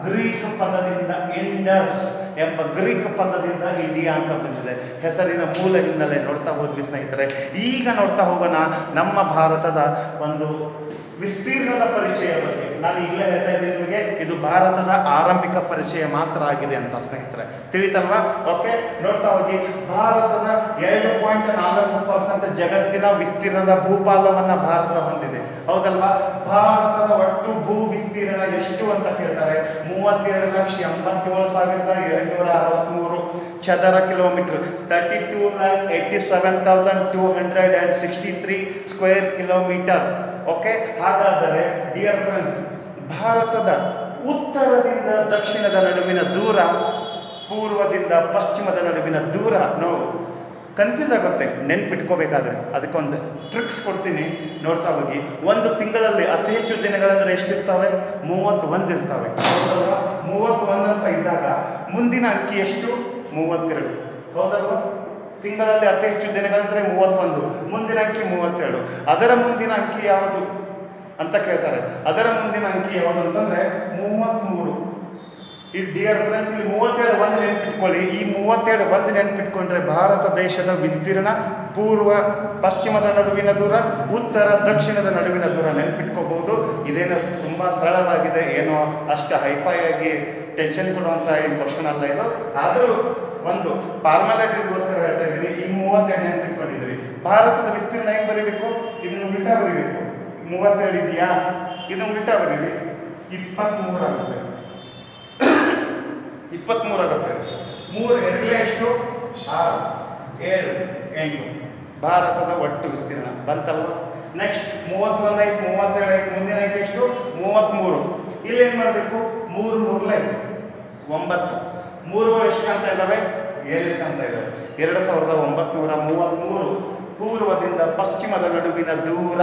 Speaker 1: ಗ್ರೀಕ್ ಪದದಿಂದ ಇಂಡಸ್ ಎಂಬ ಗ್ರೀಕ್ ಪದದಿಂದ ಇಂಡಿಯಾ ಅಂತ ಬಂದಿದೆ. ಹೆಸರಿನ ಮೂಲ ಹಿನ್ನೆಲೆ ನೋಡ್ತಾ ಹೋದ್ವಿ ಸ್ನೇಹಿತರೆ. ಈಗ ನೋಡ್ತಾ ಹೋಗೋಣ ನಮ್ಮ ಭಾರತದ ಒಂದು ವಿಸ್ತೀರ್ಣದ ಪರಿಚಯ ಬಗ್ಗೆ. ನಾನು ಈಗಲೇ ಹೇಳ್ತಾ ಇದ್ದೀನಿ ನಿಮಗೆ, ಇದು ಭಾರತದ ಆರಂಭಿಕ ಪರಿಚಯ ಮಾತ್ರ ಆಗಿದೆ ಅಂತ ಸ್ನೇಹಿತರೆ. ತಿಳಿತಲ್ವಾ? ಓಕೆ ನೋಡ್ತಾ ಹೋಗಿ. ಭಾರತದ ಎರಡು ಪಾಯಿಂಟ್ ನಾಲ್ಕು ಪರ್ಸೆಂಟ್ ಜಗತ್ತಿನ ವಿಸ್ತೀರ್ಣದ ಭೂಪಾಲವನ್ನ ಭಾರತ ಹೊಂದಿದೆ. ಹೌದಲ್ವಾ? ಭಾರತದ ಒಟ್ಟು ಭೂ ವಿಸ್ತೀರ್ಣ ಎಷ್ಟು ಅಂತ ಕೇಳ್ತಾರೆ? ಮೂವತ್ತೆರಡು ಲಕ್ಷ ಎಂಬತ್ತೇಳು ಸಾವಿರದ ಎರಡುನೂರ ಅರವತ್ತ್ಮೂರು ಚದರ kilometre. Thirty two lakh eighty seven thousand two hundred and sixty three square kilometre okay? ಹಾಗಾದರೆ ಡಿಯರ್ ಫ್ರೆಂಡ್ಸ್ ಭಾರತದ ಉತ್ತರದಿಂದ ದಕ್ಷಿಣದ ನಡುವಿನ ದೂರ, ಪೂರ್ವದಿಂದ ಪಶ್ಚಿಮದ ನಡುವಿನ ದೂರ, ನಾವು. ಕನ್ಫ್ಯೂಸ್ ಆಗುತ್ತೆ, ನೆನ್ಪಿಟ್ಕೋಬೇಕಾದ್ರೆ. ಅದಕ್ಕೊಂದು ಟ್ರಿಕ್ಸ್ ಕೊಡ್ತೀನಿ. ನೋಡ್ತಾ ಹೋಗಿ. ಒಂದು ತಿಂಗಳಲ್ಲಿ ಅತಿ ಹೆಚ್ಚು ದಿನಗಳಂದ್ರೆ ಎಷ್ಟಿರ್ತವೆ? ಮೂವತ್ತೊಂದು ಇರ್ತವೆ. ಹೌದಲ್ವಾ? ಮೂವತ್ತೊಂದು ಅಂತ ಇದ್ದಾಗ, ಮುಂದಿನ ಅಂಕಿ ಎಷ್ಟು? ಮೂವತ್ತೆರಡು. ಹೌದಲ್ವಾ? ತಿಂಗಳಲ್ಲಿ ಅತಿ ಹೆಚ್ಚು ದಿನಗಳಂದರೆ ಮೂವತ್ತೊಂದು, ಮುಂದಿನ ಅಂಕಿ ಮೂವತ್ತೆರಡು. ಅದರ ಮುಂದಿನ ಅಂಕಿ ಯಾವುದು ಅಂತ ಕೇಳ್ತಾರೆ. ಅದರ ಮುಂದಿನ ಅಂಕಿ ಯಾವುದು ಅಂತಂದ್ರೆ ಮೂವತ್ತ್ಮೂರು. ಈ ಡಿಯರ್ ಫ್ರೆಂಡ್ಸ್ ಇಲ್ಲಿ ಮೂವತ್ತೆರಡು ಒಂದು ನೆನಪಿಟ್ಕೊಳ್ಳಿ. ಈ ಮೂವತ್ತೆರಡು ಒಂದು ನೆನಪಿಟ್ಕೊಂಡ್ರೆ ಭಾರತ ದೇಶದ ವಿಸ್ತೀರ್ಣ ಪೂರ್ವ, ಪಶ್ಚಿಮದ ನಡುವಿನ ದೂರ, ಉತ್ತರ, ದಕ್ಷಿಣದ ನಡುವಿನ ದೂರ ನೆನಪಿಟ್ಕೋಬಹುದು. ಇದೇನು ತುಂಬ ಸರಳವಾಗಿದೆ. ಏನೋ ಅಷ್ಟು ಆಗಿ ಟೆನ್ಷನ್ ಕೊಡುವಂಥ ಏನು ಕ್ವಶನ್ ಅಲ್ಲ ಇದು. ಆದರೂ ಒಂದು ಫಾರ್ಮಾಲಿಟೀಸ್ಗೋಸ್ಕರ ಹೇಳ್ತಾ ಇದ್ದೀನಿ, ಈ ಮೂವತ್ತೆರಡು ಇಟ್ಕೊಂಡಿದ್ದೀರಿ. ಭಾರತದ ವಿಸ್ತೀರ್ಣ ಹೆಂಗೆ ಬರೀಬೇಕು? ಇದನ್ನು ಉಲ್ಟಾ ಬರೀಬೇಕು. ಮೂವತ್ತೆರಡು ಇದೆಯಾ? ಇದನ್ನು ಉಲ್ಟಾ ಬರೀರಿ. ಇಪ್ಪತ್ತ್ಮೂರು ಆಗುತ್ತೆ. ಇಪ್ಪತ್ತ್ಮೂರು ಆಗುತ್ತೆ. ಮೂರು ಎರಡಲೇ ಎಷ್ಟು? ಆರು. ಏಳು, ಎಂಟು. ಭಾರತದ ಒಟ್ಟು ವಿಸ್ತೀರ್ಣ ಬಂತಲ್ವ? ನೆಕ್ಸ್ಟ್ ಮೂವತ್ತೊಂದು ಐದು ಐದು ಮುಂದಿನ ಐದು ಎಷ್ಟು? ಮೂವತ್ತ್ಮೂರು ಇಲ್ಲೇನು ಏನು ಮಾಡಬೇಕು? ಮೂರು ಮೂರಲೇ ಒಂಬತ್ತು. ಮೂರುಗಳು ಎಷ್ಟು ಕಾಣ್ತಾ ಇದ್ದಾವೆ? ಏಳು ಕಾಣ್ತಾ ಇದ್ದಾವೆ. ಎರಡು ಸಾವಿರದ ಒಂಬತ್ನೂರ ಮೂವತ್ತ್ಮೂರು ಪೂರ್ವದಿಂದ ಪಶ್ಚಿಮದ ನಡುವಿನ ದೂರ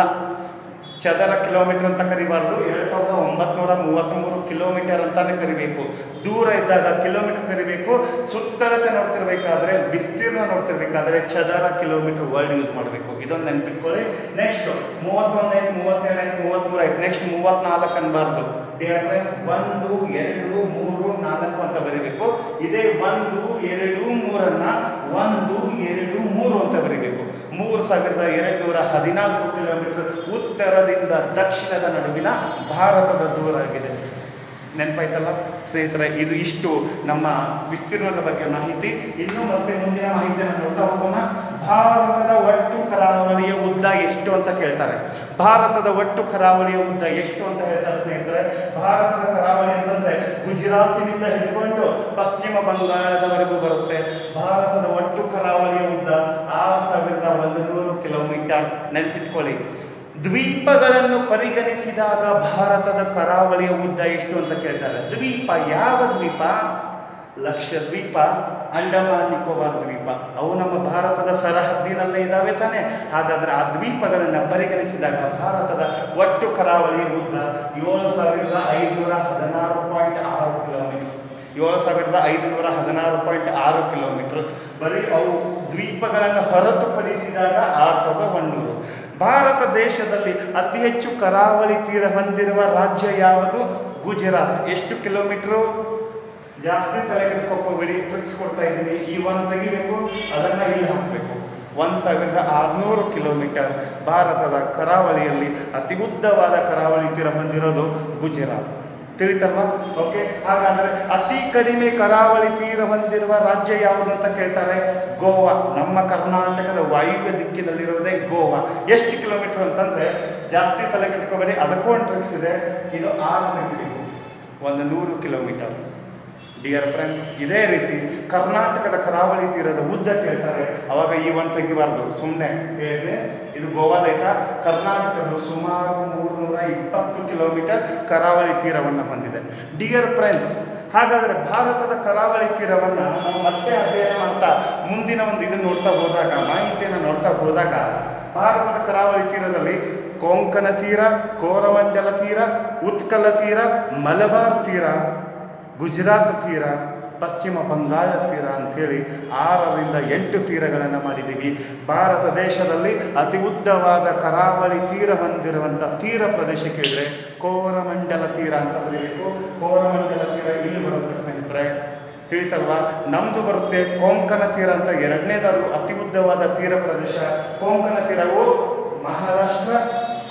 Speaker 1: ಚದರ ಕಿಲೋಮೀಟರ್ ಅಂತ ಕರಿಬಾರ್ದು. ಎರಡು ಸಾವಿರದ ಒಂಬತ್ನೂರ ಮೂವತ್ತ್ಮೂರು ಕಿಲೋಮೀಟರ್ ಅಂತಾನೆ ಕರಿಬೇಕು. ದೂರ ಇದ್ದಾಗ ಕಿಲೋಮೀಟರ್ ಕರಿಬೇಕು. ಸುತ್ತಳತೆ ನೋಡ್ತಿರ್ಬೇಕಾದ್ರೆ, ವಿಸ್ತೀರ್ಣ ನೋಡ್ತಿರ್ಬೇಕಾದ್ರೆ ಚದರ ಕಿಲೋಮೀಟರ್ ವರ್ಡ್ ಯೂಸ್ ಮಾಡಬೇಕು. ಇದೊಂದು ನೆನ್ಪಿಟ್ಕೊಳ್ಳಿ. ನೆಕ್ಸ್ಟ್ ಮೂವತ್ತೊಂದೈದು ಮೂವತ್ತೇಳೈದು ಮೂವತ್ತ್ಮೂರೈದು ನೆಕ್ಸ್ಟ್ ಮೂವತ್ತ್ನಾಲ್ಕು ಅನ್ಬಾರ್ದು. ಡಿಯರ್ ಫ್ರೆಂಡ್ಸ್ ಒಂದು, ಎರಡು, ಮೂರು, ನಾಲ್ಕು ಅಂತ ಬರೀಬೇಕು. ಇದೇ ಒಂದು, ಎರಡು, ಮೂರನ್ನ ಒಂದು, ಎರಡು, ಮೂರು ಅಂತ ಬರೀಬೇಕು. ಮೂರು ಸಾವಿರದ ಎರಡು ನೂರ ಹದಿನಾಲ್ಕು ಕಿಲೋಮೀಟರ್ ಉತ್ತರದಿಂದ ದಕ್ಷಿಣದ ನಡುವಿನ ಭಾರತದ ದೂರ ಆಗಿದೆ. ನೆನಪಾಯ್ತಲ್ಲ? ಸ್ನೇಹಿತರೆ, ಇದು ಇಷ್ಟು ನಮ್ಮ ವಿಸ್ತೀರ್ಣದ ಬಗ್ಗೆ ಮಾಹಿತಿ. ಇನ್ನು ಮತ್ತೆ ಮುಂದಿನ ಮಾಹಿತಿಯನ್ನು ನೋಡ್ತಾ ಹೋಗೋಣ. ಭಾರತದ ಒಟ್ಟು ಕರಾವಳಿಯ ಉದ್ದ ಎಷ್ಟು ಅಂತ ಕೇಳ್ತಾರೆ. ಭಾರತದ ಒಟ್ಟು ಕರಾವಳಿಯ ಉದ್ದ ಎಷ್ಟು ಅಂತ ಹೇಳ್ತಾರೆ ಸ್ನೇಹಿತರೆ. ಭಾರತದ ಕರಾವಳಿ ಅಂತಂದ್ರೆ ಗುಜರಾತಿನಿಂದ ಹಿಡ್ಕೊಂಡು ಪಶ್ಚಿಮ ಬಂಗಾಳದವರೆಗೂ ಬರುತ್ತೆ. ಭಾರತದ ಒಟ್ಟು ಕರಾವಳಿಯ ಉದ್ದ ಆರು ಸಾವಿರದ ಒಂದು ನೂರು ಕಿಲೋಮೀಟರ್ ನೆನಪಿಟ್ಕೊಳ್ಳಿ. ದ್ವೀಪಗಳನ್ನು ಪರಿಗಣಿಸಿದಾಗ ಭಾರತದ ಕರಾವಳಿಯ ಉದ್ದ ಎಷ್ಟು ಅಂತ ಕೇಳ್ತಾರೆ. ದ್ವೀಪ, ಯಾವ ದ್ವೀಪ? ಲಕ್ಷದ್ವೀಪ ಅಂಡಮಾನ್, ನಿಕೋಬಾರ್ ದ್ವೀಪ. ಅವು ನಮ್ಮ ಭಾರತದ ಸರಹದ್ದಿನಲ್ಲೇ ಇದ್ದಾವೆ ತಾನೆ. ಹಾಗಾದರೆ ಆ ದ್ವೀಪಗಳನ್ನು ಪರಿಗಣಿಸಿದಾಗ ಭಾರತದ ಒಟ್ಟು ಕರಾವಳಿಯ ಉದ್ದ ಏಳು ಸಾವಿರದ ಐದುನೂರ ಹದಿನಾರು ಪಾಯಿಂಟ್ ಆರು ಕಿಲೋಮೀಟರ್. ಏಳು ಸಾವಿರದ ಐದುನೂರ ಹದಿನಾರು ಪಾಯಿಂಟ್ ಆರು ಕಿಲೋಮೀಟರ್. ಬರೀ ಅವು ದ್ವೀಪಗಳನ್ನು ಹೊರತುಪಡಿಸಿದಾಗ ಆರು ಸಾವಿರದ ಒಂದೂರು ಭಾರತ ದೇಶದಲ್ಲಿ ಅತಿ ಹೆಚ್ಚು ಕರಾವಳಿ ತೀರ ಹೊಂದಿರುವ ರಾಜ್ಯ ಯಾವುದು? ಗುಜರಾತ್. ಎಷ್ಟು ಕಿಲೋಮೀಟ್ರು? ಜಾಸ್ತಿ ತಲೆ ಕೆಡಿಸ್ಕೊಬೇಡಿ ಟ್ರಿಕ್ಸ್ ಕೊಡ್ತಾ ಇದ್ದೀನಿ. ಈ ಒಂದು ತೆಗಿಬೇಕು, ಅದನ್ನು ಇಲ್ಲಿ ಹಾಕಬೇಕು. ಒಂದು ಸಾವಿರದ ಆರುನೂರು ಕಿಲೋಮೀಟರ್ ಭಾರತದ ಕರಾವಳಿಯಲ್ಲಿ ಅತಿ ಉದ್ದವಾದ ಕರಾವಳಿ ತೀರ ಹೊಂದಿರೋದು ಗುಜರಾತ್. ತಿಳಿತಲ್ವಾ? ಓಕೆ ಹಾಗಾದರೆ ಅತಿ ಕಡಿಮೆ ಕರಾವಳಿ ತೀರ ಹೊಂದಿರುವ ರಾಜ್ಯ ಯಾವುದು ಅಂತ ಕೇಳ್ತಾರೆ? ಗೋವಾ. ನಮ್ಮ ಕರ್ನಾಟಕದ ವಾಯುವ್ಯ ದಿಕ್ಕಿನಲ್ಲಿರುವುದೇ ಗೋವಾ. ಎಷ್ಟು ಕಿಲೋಮೀಟರ್ ಅಂತಂದ್ರೆ ಜಾಸ್ತಿ ತಲೆ ಕೆಡಿಸ್ಕೋಬೇಡಿ, ಅದಕ್ಕೂ ಒಂದು ಟ್ರಿಕ್ಸ್ ಇದೆ ಇದು ಆರು ಒಂದು ನೂರು ಕಿಲೋಮೀಟರ್. ಡಿಯರ್ ಫ್ರೆಂಡ್ಸ್ ಇದೇ ರೀತಿ ಕರ್ನಾಟಕದ ಕರಾವಳಿ ತೀರದ ಉದ್ದ ಕೇಳ್ತಾರೆ. ಅವಾಗ ಈ ಒಂದು ತೆಗಿಬಾರ್ದು. ಸುಮ್ಮನೆ ಹೇಳಿದೆ ಇದು ಗೋವಾದೈತ? ಕರ್ನಾಟಕದ ಸುಮಾರು ಇಪ್ಪತ್ತು ಕಿಲೋಮೀಟರ್ ಕರಾವಳಿ ತೀರವನ್ನು ಹೊಂದಿದೆ. ಡಿಯರ್ ಫ್ರೆಂಡ್ಸ್ ಹಾಗಾದರೆ ಭಾರತದ ಕರಾವಳಿ ತೀರವನ್ನು ನಾವು ಮತ್ತೆ ಅಧ್ಯಯನ ಮಾಡ್ತಾ ಮುಂದಿನ ಒಂದು ಇದನ್ನು ನೋಡ್ತಾ ಹೋದಾಗ, ಮಾಹಿತಿಯನ್ನು ನೋಡ್ತಾ ಹೋದಾಗ, ಭಾರತದ ಕರಾವಳಿ ತೀರದಲ್ಲಿ ಕೊಂಕಣ ತೀರ, ಕೋರಮಂಡಲ ತೀರ, ಉತ್ಕಲ ತೀರ, ಮಲಬಾರ್ ತೀರ, ಗುಜರಾತ್ ತೀರ ಪಶ್ಚಿಮ ಬಂಗಾಳ ತೀರ ಅಂಥೇಳಿ ಆರರಿಂದ ಎಂಟು ತೀರಗಳನ್ನು ಮಾಡಿದ್ದೀವಿ. ಭಾರತ ದೇಶದಲ್ಲಿ ಅತಿ ಉದ್ದವಾದ ಕರಾವಳಿ ತೀರ ಹೊಂದಿರುವಂಥ ತೀರ ಪ್ರದೇಶ ಕೇಳಿದ್ರೆ ಕೋರಮಂಡಲ ತೀರ ಅಂತ ಬರೀಬೇಕು. ಕೋರಮಂಡಲ ತೀರ ಇಲ್ಲಿ ಬರುತ್ತೆ ಸ್ನೇಹಿತರೆ? ತಿಳಿತಲ್ವಾ? ನಮ್ದು ಬರುತ್ತೆ ಕೊಂಕಣ ತೀರ ಅಂತ ಎರಡನೇದಾದ್ರು ಅತಿ ಉದ್ದವಾದ ತೀರ ಪ್ರದೇಶ. ಕೊಂಕಣ ತೀರವು ಮಹಾರಾಷ್ಟ್ರ,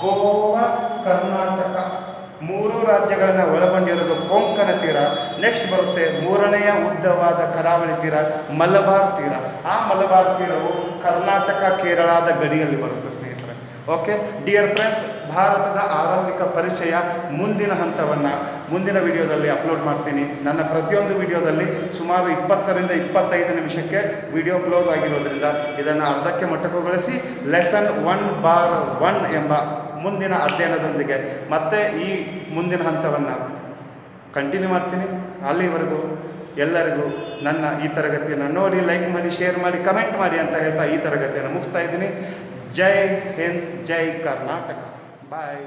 Speaker 1: ಗೋವಾ, ಕರ್ನಾಟಕ ಮೂರು ರಾಜ್ಯಗಳನ್ನು ಒಳಗೊಂಡಿರೋದು ಕೊಂಕಣ ತೀರ. ನೆಕ್ಸ್ಟ್ ಬರುತ್ತೆ ಮೂರನೆಯ ಉದ್ದವಾದ ಕರಾವಳಿ ತೀರ, ಮಲಬಾರ್ ತೀರ. ಆ ಮಲಬಾರ್ ತೀರವು ಕರ್ನಾಟಕ, ಕೇರಳದ ಗಡಿಯಲ್ಲಿ ಬರುತ್ತೆ ಸ್ನೇಹಿತರೆ. ಓಕೆ ಡಿಯರ್ ಫ್ರೆಂಡ್ಸ್ ಭಾರತದ ಆರಂಭಿಕ ಪರಿಚಯ ಮುಂದಿನ ಹಂತವನ್ನು ಮುಂದಿನ ವಿಡಿಯೋದಲ್ಲಿ ಅಪ್ಲೋಡ್ ಮಾಡ್ತೀನಿ. ನನ್ನ ಪ್ರತಿಯೊಂದು ವಿಡಿಯೋದಲ್ಲಿ ಸುಮಾರು ಇಪ್ಪತ್ತರಿಂದ ಇಪ್ಪತ್ತೈದು ನಿಮಿಷಕ್ಕೆ ವಿಡಿಯೋ ಕ್ಲೋಸ್ ಆಗಿರೋದ್ರಿಂದ ಇದನ್ನು ಅರ್ಧಕ್ಕೆ ಮೊಟಕುಗೊಳಿಸಿ ಲೆಸನ್ ಒನ್ ಬಾರ್ ಒನ್ ಎಂಬ ಮುಂದಿನ ಅಧ್ಯಯನದೊಂದಿಗೆ ಮತ್ತೆ ಈ ಮುಂದಿನ ಹಂತವನ್ನು ಕಂಟಿನ್ಯೂ ಮಾಡ್ತೀನಿ. ಅಲ್ಲಿವರೆಗೂ ಎಲ್ಲರಿಗೂ ನನ್ನ ಈ ತರಗತಿಯನ್ನು ನೋಡಿ ಲೈಕ್ ಮಾಡಿ ಶೇರ್ ಮಾಡಿ ಕಮೆಂಟ್ ಮಾಡಿ ಅಂತ ಹೇಳ್ತಾ ಈ ತರಗತಿಯನ್ನು ಮುಗಿಸ್ತಾ ಇದ್ದೀನಿ. ಜೈ ಹಿಂದ್, ಜೈ ಕರ್ನಾಟಕ. ಬಾಯ್